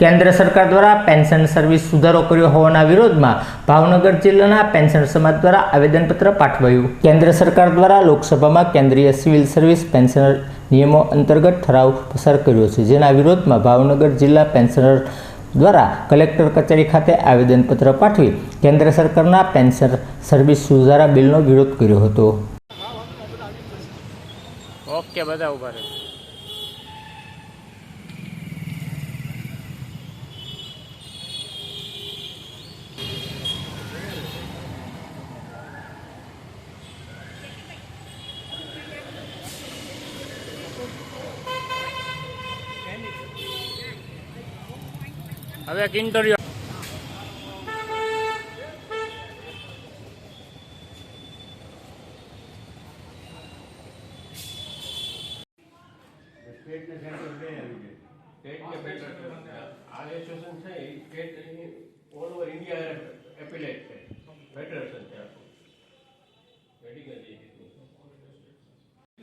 કેન્દ્ર સરકાર દ્વારા પેન્શન સર્વિસ સુધારો કર્યો હોવાના વિરોધમાં ભાવનગર જિલ્લાના પેન્શન સમાજ દ્વારા આવેદનપત્ર પાઠવાયું. કેન્દ્ર સરકાર દ્વારા લોકસભામાં કેન્દ્રીય સિવિલ સર્વિસ પેન્શનર નિયમો અંતર્ગત ઠરાવ પસાર કર્યો છે, જેના વિરોધમાં ભાવનગર જિલ્લા પેન્શનર દ્વારા કલેક્ટર કચેરી ખાતે આવેદનપત્ર પાઠવી કેન્દ્ર સરકારના પેન્શન સર્વિસ સુધારા બિલનો વિરોધ કર્યો હતો. ઓકે, બધા ઊભા રહે હવે એક ઇન્ટરવ્યુ સ્ટેટ ને સેન્ટ્રલ બે આવી જાય સ્ટેટ ને ફેડરલ આ એસોસિએશન છે એ state all over India affiliate છે ફેડરેશન છે એક ઇન્ટરવ્યુ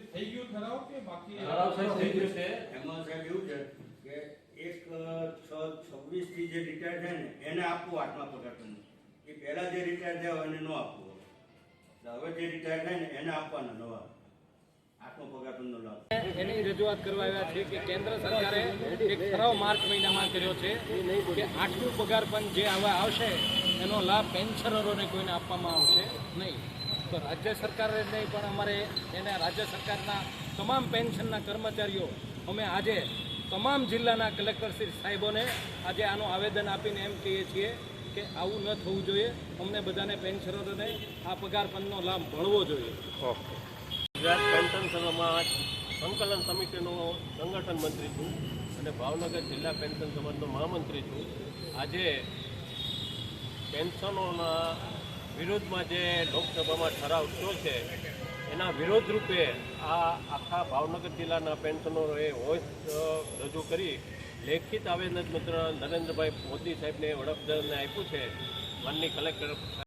થઈ ગયું ઠરાવ કે બાકી ઠરાવ થઈ ગયું છે એમાં સાહેબ એવું છે થી જે રિટાયર થાય ને, એને આપવું આઠમા પગાર ધોરણ. એ પહેલા જે રિટાયર થયા એને ન આપવું હવે જે રિટાયર થાય ને, એને આપવાના નવા. એની રજૂઆત કરવા આવ્યા છે કે કેન્દ્ર સરકારે એક ઠરાવ માર્ચ મહિનામાં કર્યો છે કે આટલું પગાર પણ જે આવા આવશે, એનો લાભ પેન્શનરોને કોઈને આપવામાં આવશે નહીં. તો રાજ્ય સરકારે નહીં, પણ અમારે એને રાજ્ય સરકારના તમામ પેન્શનના કર્મચારીઓ, અમે આજે તમામ જિલ્લાના કલેક્ટરશ્રી સાહેબોને આજે આનું આવેદન આપીને એમ કહીએ છીએ કે આવું ન થવું જોઈએ. અમને બધાને પેન્શનરોને આ પગાર પંચનો લાભ મળવો જોઈએ. ગુજરાત પેન્શન સમાજ સંકલન સમિતિનો સંગઠન મંત્રી છું અને ભાવનગર જિલ્લા પેન્શન સમાજનો મહામંત્રી છું. આજે પેન્શનોના વિરોધમાં જે લોકસભામાં ઠરાવ થયો છે એના વિરોધ રૂપે આ આખા ભાવનગર જિલ્લાના પેન્શનરોએ વોઇસ રજૂ કરી લેખિત આવેદનપત્ર નરેન્દ્રભાઈ મોદી સાહેબને વડાપ્રધાનને આપ્યું છે. માનની કલેક્ટર